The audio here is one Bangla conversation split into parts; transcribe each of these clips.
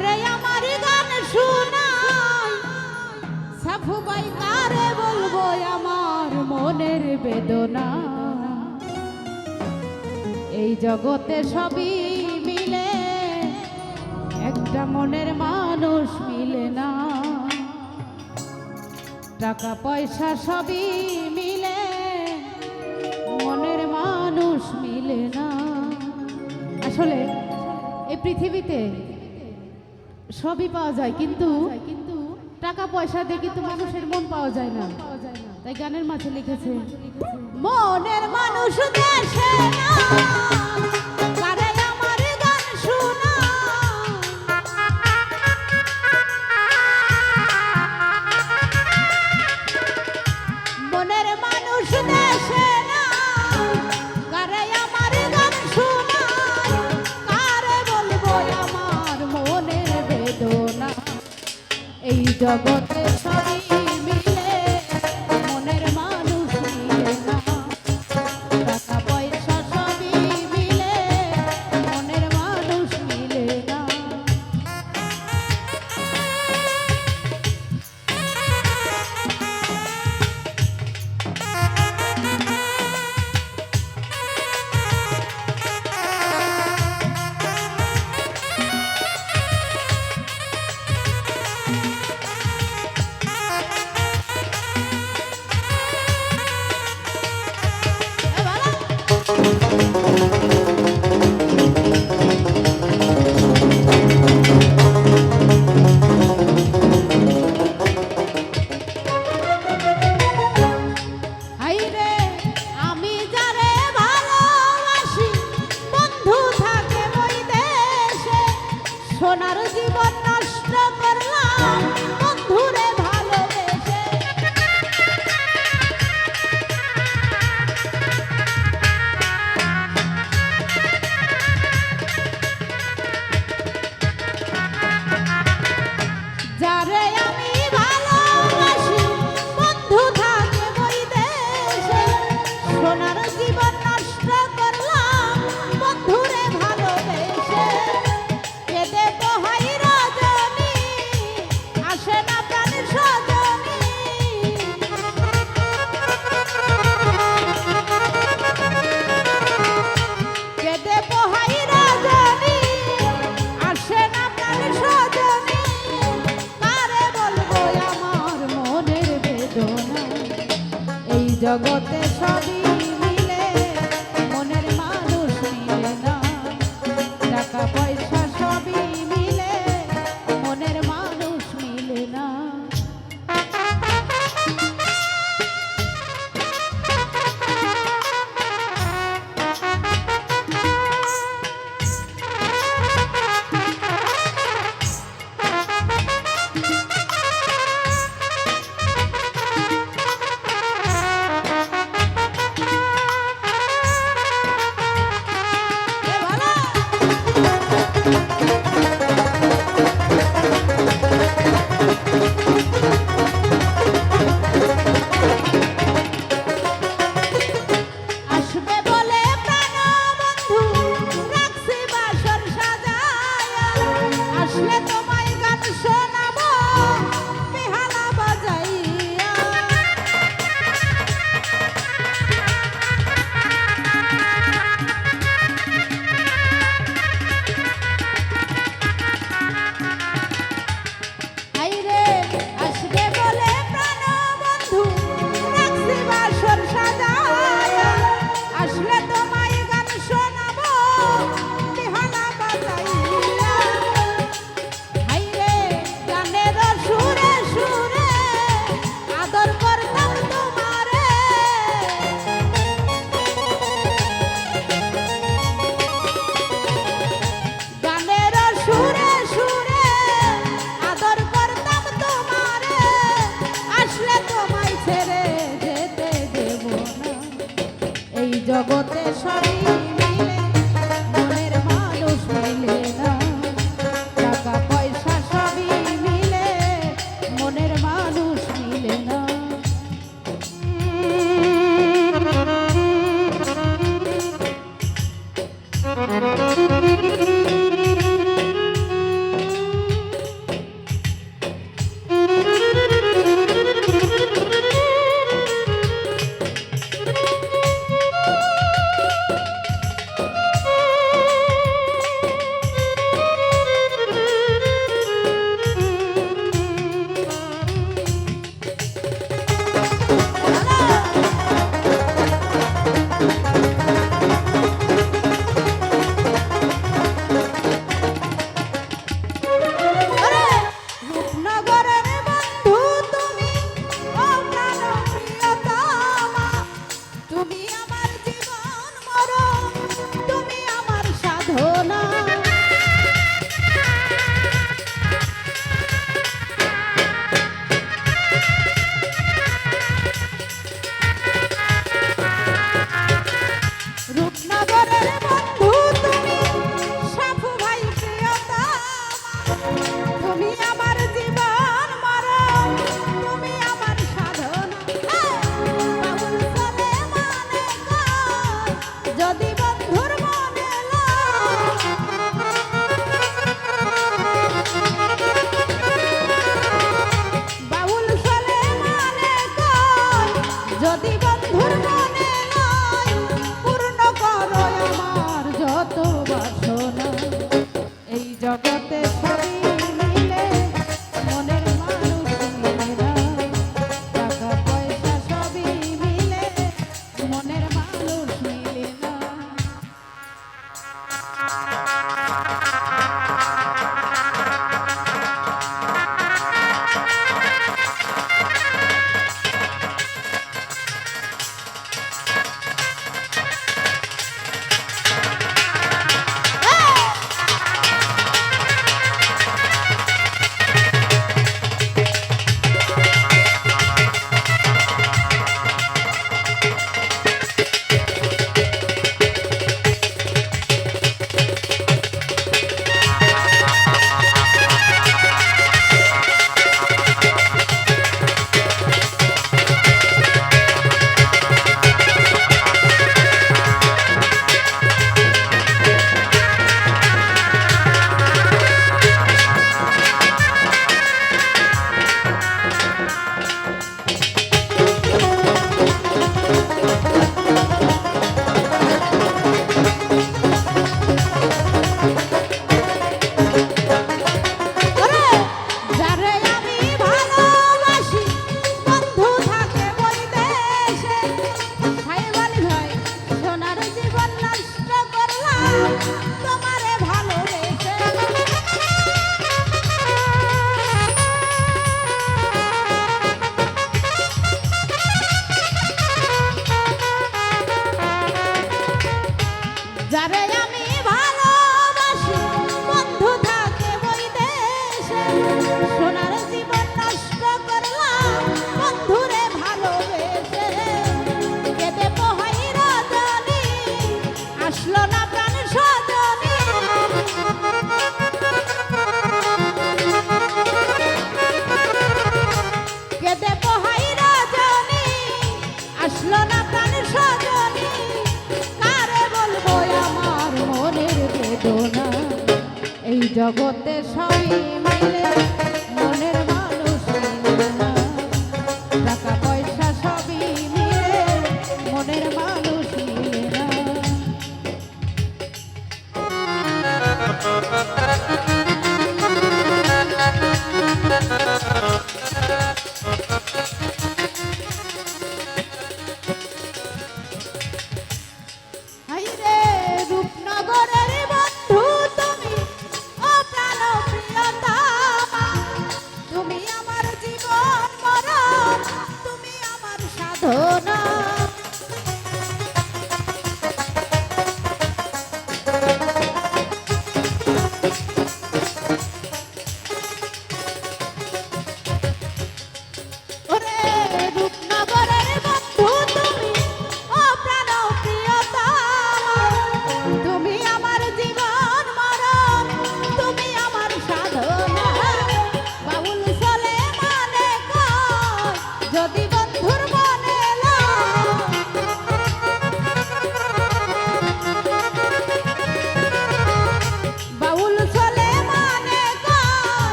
কারে আমার বলব আমার মনের বেদনা। এই জগতে সবই মিলে, একটা মনের মানুষ মিলে না। টাকা, পয়সা সবই মিলে, মনের মানুষ মিলে না। আসলে এই পৃথিবীতে সবই পাওয়া যায় কিন্তু কিন্তু টাকা পয়সা দিয়ে কিন্তু মানুষের মন পাওয়া যায় না। তাই গানের মাঝে লিখেছে মনের মানুষ দেশে না জগতে জগতে সবই জগতে সবই জগতে সবই মিলে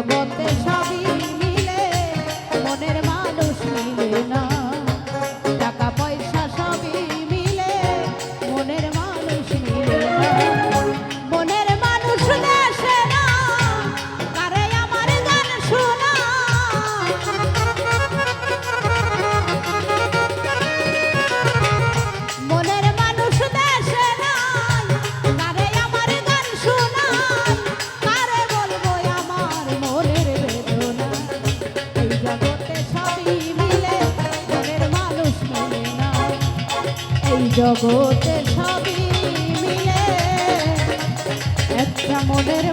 এই জগতে সবই মিলে। একটা মনের